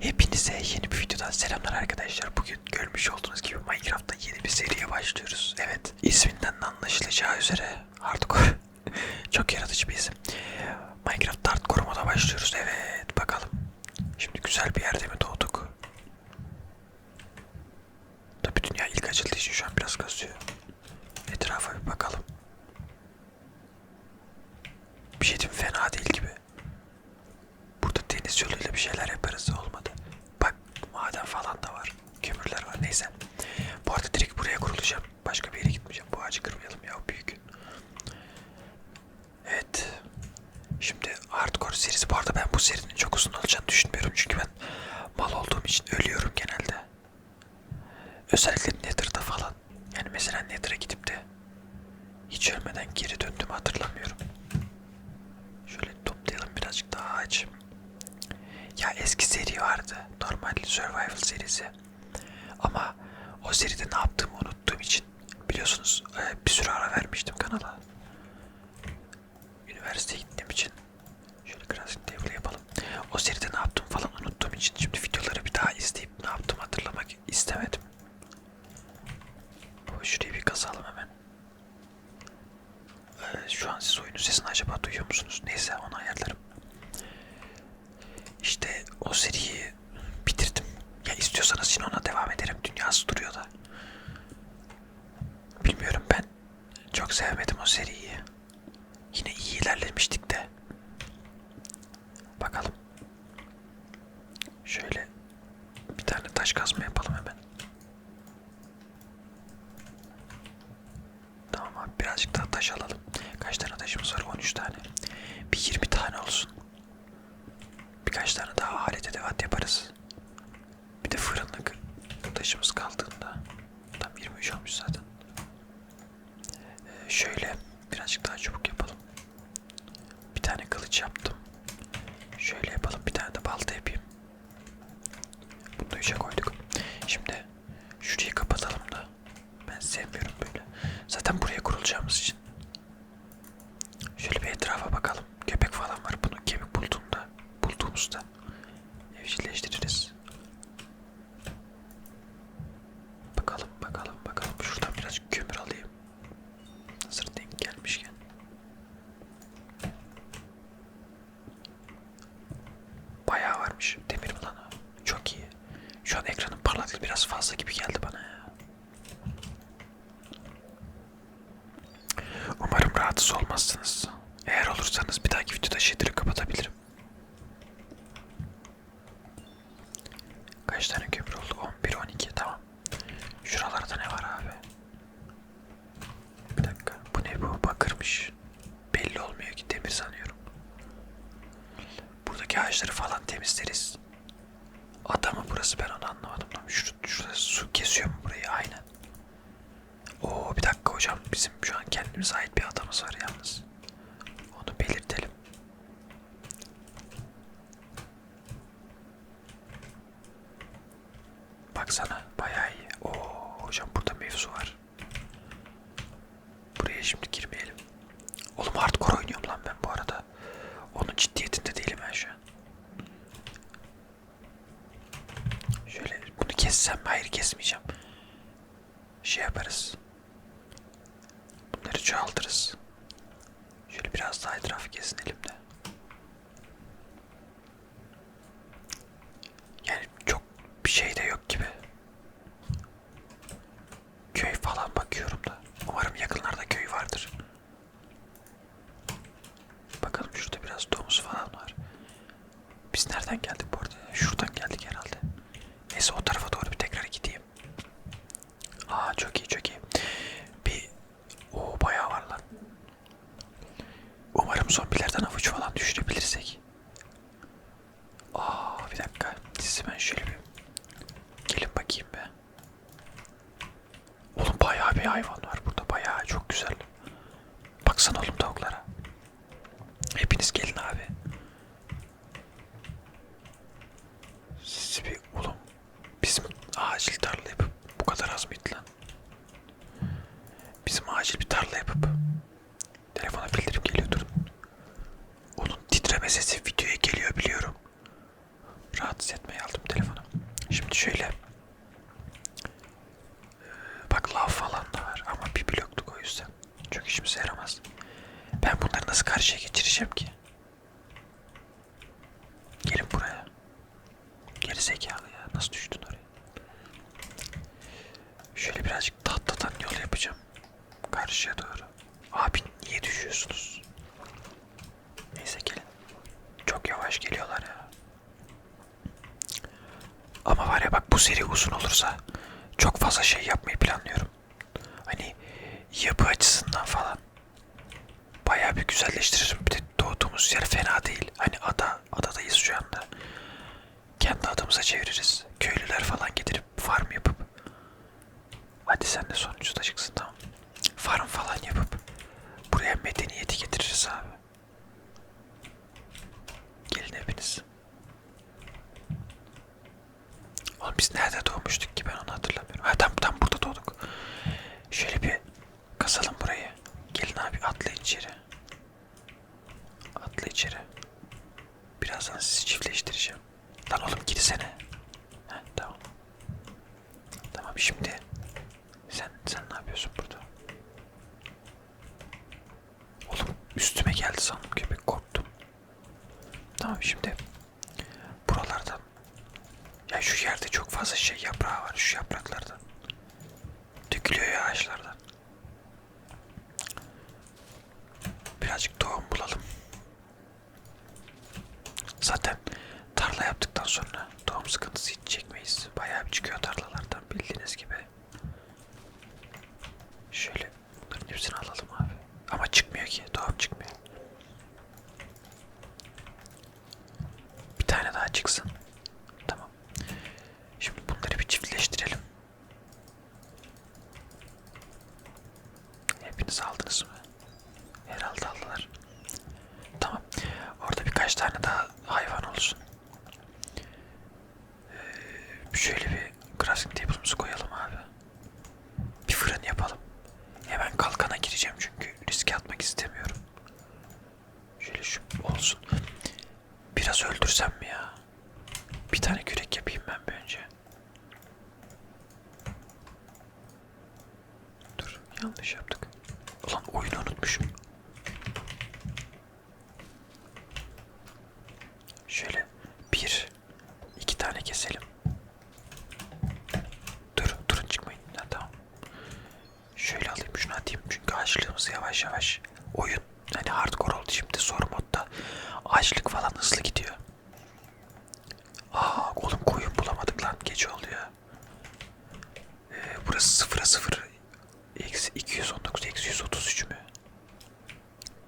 Hepinize yeni bir videodan selamlar arkadaşlar. Bugün görmüş olduğunuz gibi Minecraft'ta yeni bir seriye başlıyoruz. Evet, isminden de anlaşılacağı üzere Hardcore. Çok yaratıcı bir isim. Minecraft Hardcore moda başlıyoruz. Evet, bakalım. Şimdi güzel bir yerde mi doğduk? Tabi dünya ilk açıldığı için şu an biraz kasıyor. Etrafa bir bakalım. Bir şey diyeyim, fena değil gibi deniz yoluyla bir şeyler yaparız olmadı. Bak maden falan da var. Kömürler var neyse. Bu arada direkt buraya kurulacağım. Başka bir yere gitmeyeceğim. Bu ağacı kırmayalım ya büyük. Evet. Şimdi hardcore serisi. Bu arada ben bu serinin çok uzun olacağını düşünmüyorum. Çünkü ben mal olduğum için ölüyorum genelde. Özellikle Nether'da falan. Yani mesela Nether'a gidip de hiç ölmeden geri döndüm hatırlamıyorum. O seride ne yaptı? köşe koyduk. Şimdi şurayı kapatalım da. Ben sevmiyorum böyle. Zaten buraya kurulacağımız için. Şöyle bir etrafa bakalım. Köpek falan var. Bunu kemik bulduğumda, bulduğumuzda rahatsız olmazsınız. Eğer olursanız bir dahaki videoda shader'ı kapatabilirim. basmayacağım. Çok işimize yaramaz. Ben bunları nasıl karşıya geçireceğim ki? Gelin buraya. Geri zekalı ya. Nasıl düştün oraya? Şöyle birazcık tahtadan yol yapacağım. Karşıya doğru. Abi niye düşüyorsunuz? Neyse gelin. Çok yavaş geliyorlar ya. Ama var ya bak bu seri uzun olursa çok fazla şey yapmayı planlıyorum. Hani yapı açısından falan. Bayağı bir güzelleştiririm. Bir de doğduğumuz yer fena değil. Hani ada, adadayız şu anda. Kendi adamıza çeviririz. Köylüler falan getirip farm yapıp. Hadi sen de sonuncuda çıksın tamam. Farm falan yapıp buraya medeniyeti getiririz abi. Gelin hepiniz. Oğlum biz nerede doğmuştuk ki ben onu hatırlamıyorum. Ha tam tam burada doğduk. Şöyle bir kasalım burayı. Gelin abi atla içeri. Atla içeri. Birazdan sizi çiftleştireceğim. Girsene. Heh, tamam. Tamam şimdi. Sen sen ne yapıyorsun burada? Oğlum üstüme geldi sandım köpek korktum. Tamam şimdi buralardan ya şu yerde çok fazla şey yaprağı var şu yapraklardan. Dökülüyor ya ağaçlardan. Birazcık tohum bulalım. Zaten tarla yaptıktan sonra tohum sıkıntısı hiç çekmeyiz. Bayağı bir çıkıyor tarlalardan bildiğiniz gibi. Şöyle bunların hepsini alalım abi. Ama çıkmıyor ki tohum çıkmıyor. Bir tane daha çıksın. Tamam. Şimdi bunları bir çiftleştirelim. Hepiniz aldınız mı? Herhalde aldılar. Tamam. Orada birkaç tane daha hayvan olsun. Ee, şöyle bir crafting table'ımızı koyalım abi. Bir fırın yapalım. Hemen kalkana gireceğim çünkü riske atmak istemiyorum. Şöyle şu olsun. Biraz öldürsem mi ya? Bir tane kürek yapayım ben bir önce. Dur yanlış yaptık. Ulan oyunu unutmuşum. Şöyle bir, iki tane keselim. Dur, durun çıkmayın. Ha, tamam. Şöyle alayım şunu atayım çünkü açlığımız yavaş yavaş. Oyun hani hardcore oldu şimdi zor modda. Açlık falan hızlı gidiyor. Aa oğlum koyun bulamadık lan gece oluyor. Ee, burası sıfıra sıfır. Eksi 219 eksi 133 mü?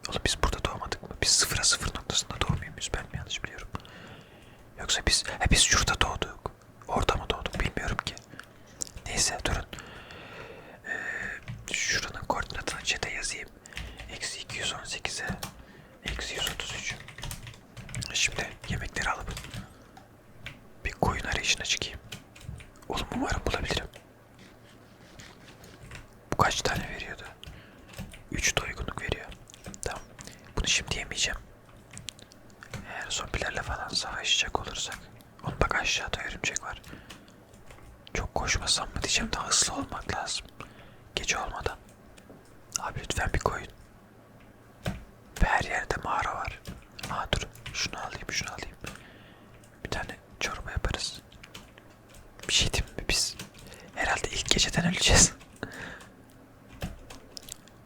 Oğlum biz burada doğmadık mı? Biz sıfıra sıfır noktasında doğmuyor muyuz? Ben mi yanlış biliyorum? Yoksa biz, he biz şurada doğduk. Orada mı doğduk bilmiyorum ki. Neyse durun. Ee, şuranın koordinatını chat'e yazayım. Eksi 218'e eksi 133. Şimdi yemekleri alıp bir koyun arayışına çıkayım. Oğlum umarım bulabilirim. Bu kaç tane veriyordu? 3 doygunluk veriyor. Tamam. Bunu şimdi yemeyeceğim. Eğer zombilerle falan savaşacak olursak. Oğlum bak aşağıda örümcek var. Çok koşmasam mı diyeceğim daha hızlı olmak lazım. Gece olmadan. Abi lütfen bir koyun. Ve her yerde mağara var. Aa dur şunu alayım şunu alayım. Bir tane çorba yaparız. Bir şey diyeyim mi biz? Herhalde ilk geceden öleceğiz.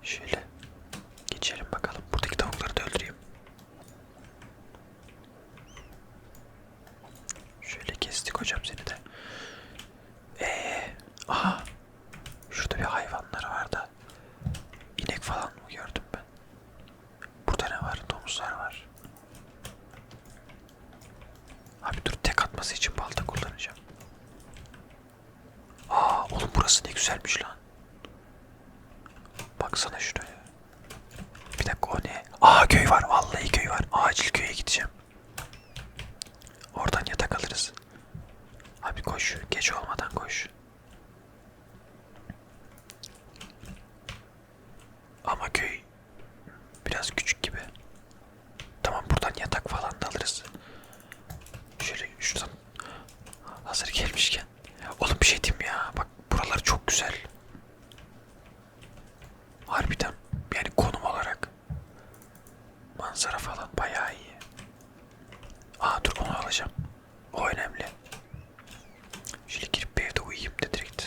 Şöyle geçelim bakalım. Buradaki tavukları da öldüreyim. Şöyle kestik hocam seni de. Ee, aha. Şurada bir hayvanlar var da. İnek falan mı gördüm ben? Burada ne var? Domuzlar var. Abi dur tek atması için balta kullanacağım. Aa oğlum burası ne güzelmiş lan. Baksana şuraya. Bir dakika o ne? Aa köy var. Vallahi köy var. Acil köye gideceğim. Oradan yatak alırız. Abi koş. Gece olmadan koş. Ama köy biraz küçük gibi. Tamam buradan yatak falan da alırız. Şöyle şuradan. Hazır gelmişken. Oğlum bir şey diyeyim ya. Bak buralar çok güzel. Harbiden yani konum olarak. Manzara falan bayağı iyi. Aa dur onu alacağım. O önemli. Şöyle girip bir evde uyuyayım da direkt.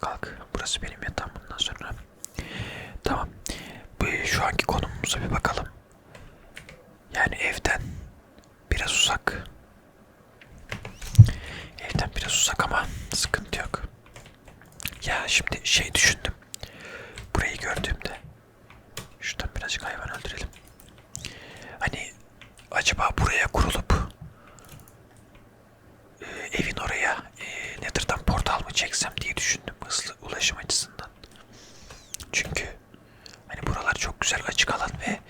Kalk. Burası benim yatağım bundan sonra. Tamam. Bu, şu anki konumumuza bir bakalım. Yani evden biraz uzak. Evden biraz uzak ama sıkıntı yok. Ya şimdi şey düşündüm. Burayı gördüğümde şuradan birazcık hayvan öldürelim. Hani acaba buraya kurulup e, evin oraya e, Nether'dan portal mı çeksem diye düşündüm hızlı ulaşım açısından. Çünkü hani buralar çok güzel açık alan ve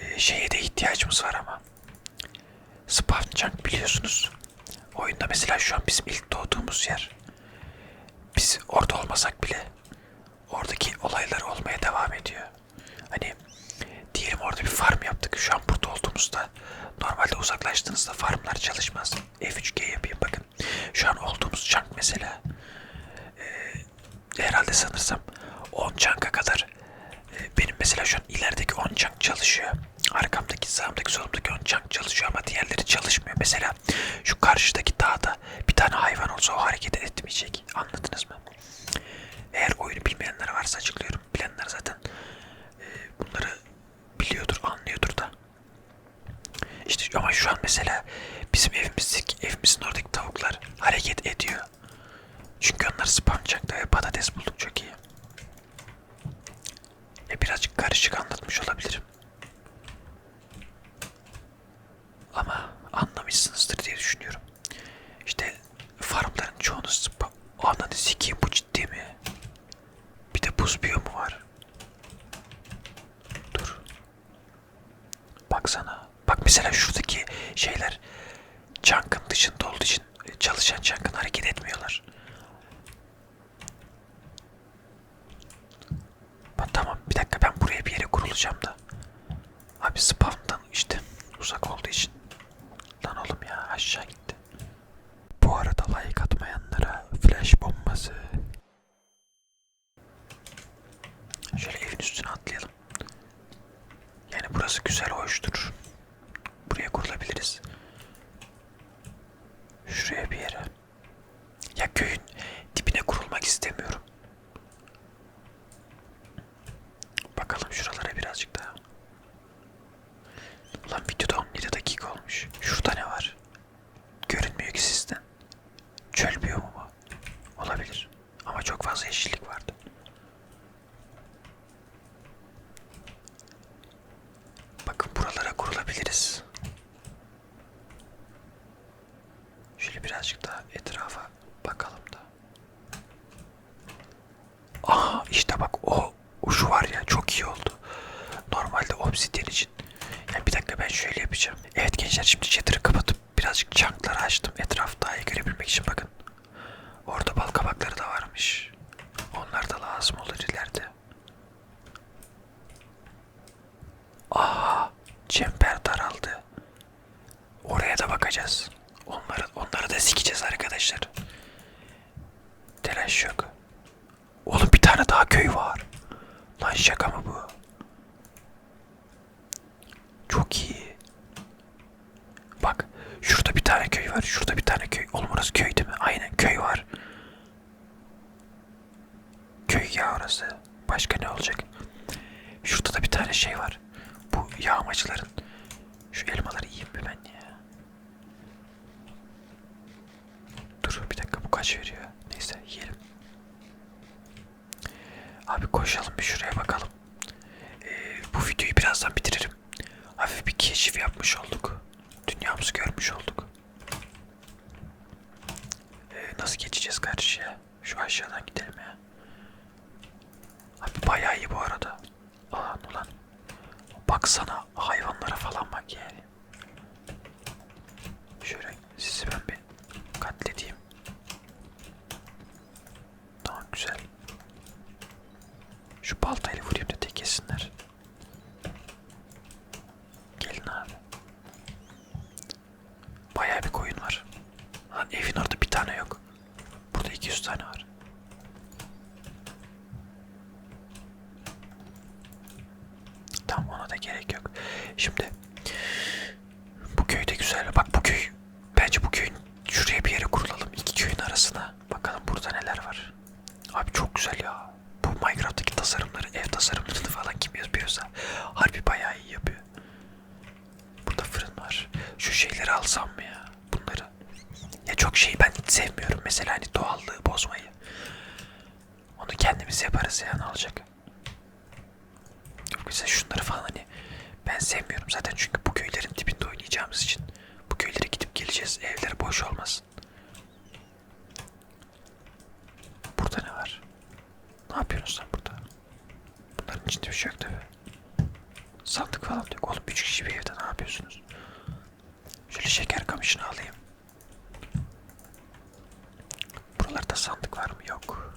e, şeye de ihtiyacımız var ama. Spawn Junk biliyorsunuz. Oyunda mesela şu an bizim ilk doğduğumuz yer. Biz orada olmasak bile oradaki olaylar olmaya devam ediyor. Hani diyelim orada bir farm yaptık. Şu an burada olduğumuzda normalde uzaklaştığınızda farmlar çalışmaz. F3G yapayım bakın. Şu an olduğumuz chunk mesela herhalde sanırsam 10 chunk'a kadar e, benim mesela şu an ilerideki 10 chunk çalışıyor. Arkamdaki, sağımdaki, solumdaki 10 chunk çalışıyor ama diğerleri çalışmıyor. Mesela şu karşıdaki dağda bir tane hayvan olsa o hareket etmeyecek. Anladınız mı? Eğer oyunu bilmeyenler varsa açıklıyorum. Bilenler zaten e, bunları biliyordur, anlıyordur da. İşte ama şu an mesela bizim evimizdeki, evimizin oradaki tavuklar hareket ediyor. Çünkü onlar spam çaktı ve patates bulduk çok iyi. E birazcık karışık anlatmış olabilirim. Ama anlamışsınızdır diye düşünüyorum. İşte farmların çoğunu spam... Ananı sikeyim bu ciddi mi? Bir de buz biyomu var. Dur. Baksana. Bak mesela şuradaki şeyler Chunk'ın dışında olduğu için çalışan Chunk'ın hareket etmiyorlar. Bak, tamam bir dakika ben kurulacağım da. Abi spawn'dan işte uzak olduğu için. Lan oğlum ya aşağı gitti. Bu arada like atmayanlara flash bombası. Şöyle evin üstüne atlayalım. Yani burası güzel hoştur. Buraya kurulabiliriz. Şuraya bir yere. Ya köyün dibine kurulmak istemiyorum. Bakalım şuralara birazcık daha. Ulan videoda 17 dakika olmuş. Şurada ne var? Görünmüyor ki sizden. Çöl biyomu mu? Olabilir. Ama çok fazla yeşillik vardı. Bakın buralara kurulabiliriz. Şöyle birazcık daha etrafa bakalım da. Aha işte bak o, o şu var ya çok iyi oldu. Normalde obsidyen için. Yani bir dakika ben şöyle yapacağım. Evet gençler şimdi chatter'ı kapatıp birazcık chunk'ları açtım. Etrafı daha iyi görebilmek için bakın. Orada bal kabakları da varmış. Onlar da lazım olur ileride. Aha çember daraldı. Oraya da bakacağız. Onları, onları da sikeceğiz arkadaşlar. Telaş yok. Oğlum bir tane daha köy var. Lan şaka mı bu? Çok iyi. Bak şurada bir tane köy var. Şurada bir tane köy. Oğlum orası köy değil mi? Aynen köy var. Köy ya orası. Başka ne olacak? Şurada da bir tane şey var. Bu yağmacıların. Şu elmaları yiyeyim mi ben ya? Dur bir dakika bu kaç veriyor? Neyse yiyelim. Abi koşalım bir şuraya bakalım. Ee, bu videoyu birazdan bitiririm. Hafif bir keşif yapmış olduk. Dünyamızı görmüş olduk. Ee, nasıl geçeceğiz karşıya? Şu aşağıdan gidelim ya. Abi bayağı iyi bu arada. Alan ulan. Baksana hayvanlara falan bak yani. Şöyle sizi ben bir katledeyim. Tamam güzel. Şu baltayla vurayım da tek yesinler. Gelin abi. güzel. Bak bu köy. Bence bu köyün şuraya bir yere kurulalım. Arasına. Bakalım burada neler var. Abi çok güzel ya. Bu Minecraft'taki tasarımları, ev tasarımlarını falan kim yapıyorsa harbi bayağı iyi yapıyor. Burada fırın var. Şu şeyleri alsam mı ya? Bunları. Ya çok şey ben hiç sevmiyorum. Mesela hani doğallığı bozmayı. Onu kendimiz yaparız ya ne olacak? Yok mesela şunları falan hani ben sevmiyorum zaten çünkü bu köylerin dibinde oynayacağımız için bu köylere gidip geleceğiz. Evler boş olmasın. Burada ne var? Ne yapıyorsun sen burada? Bunların içinde bir şey yok tabi. Sandık falan yok. Oğlum üç kişi bir evde ne yapıyorsunuz? Şöyle şeker kamışını alayım. Buralarda sandık var mı? Yok.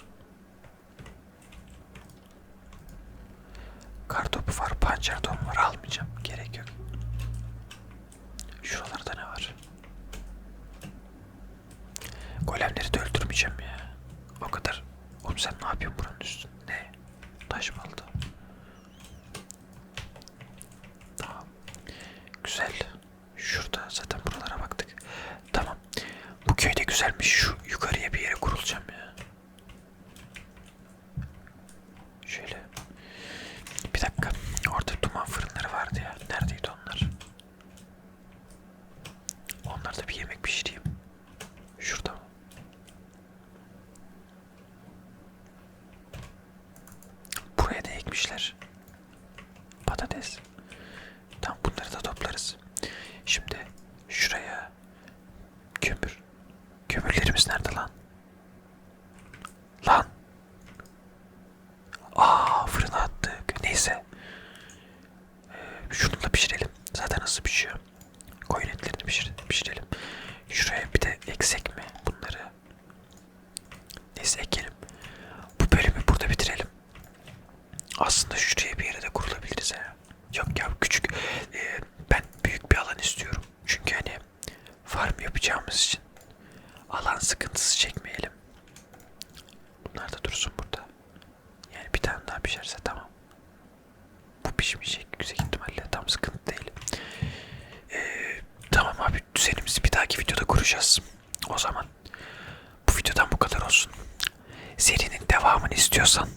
Kartopu var, pancar tohumu var. Almayacağım. Gerek yok. Şuralarda ne var? Golemleri de öldürmeyeceğim ya. O kadar. Oğlum sen ne yapıyorsun? Mı aldı? Tamam. Güzel. Şurada zaten buralara baktık. Tamam. Bu köyde güzelmiş. Şu yukarıya bir yere kurulacağım ya. Şöyle. Bir dakika. Orada duman fırınları vardı ya. Neredeydi onlar? Onlarda bir yemek pişireyim. Şurada mı? Buraya da ekmişler. Patates. Tam bunları da toplarız. Şimdi şuraya kömür. Kömürlerimiz nerede lan? Lan. Aa fırına attık. Neyse. Ee, şunu da pişirelim. Zaten hızlı pişiyor. Koyun etlerini pişir, pişirelim. Şuraya bir de eksek mi bunları? Neyse ekelim. Bu bölümü burada bitirelim. Aslında şuraya bir yere de kurulabiliriz ya. Yok ya küçük. Ee, ben büyük bir alan istiyorum. Çünkü hani farm yapacağımız için alan sıkıntısı çekmeyelim. Bunlar da dursun burada. Yani bir tane daha pişerse tamam. Bu pişmeyecek yüksek ihtimalle tam sıkıntı değil. Ee, tamam abi düzenimizi bir kuracağız. O zaman bu videodan bu kadar olsun. Serinin devamını istiyorsan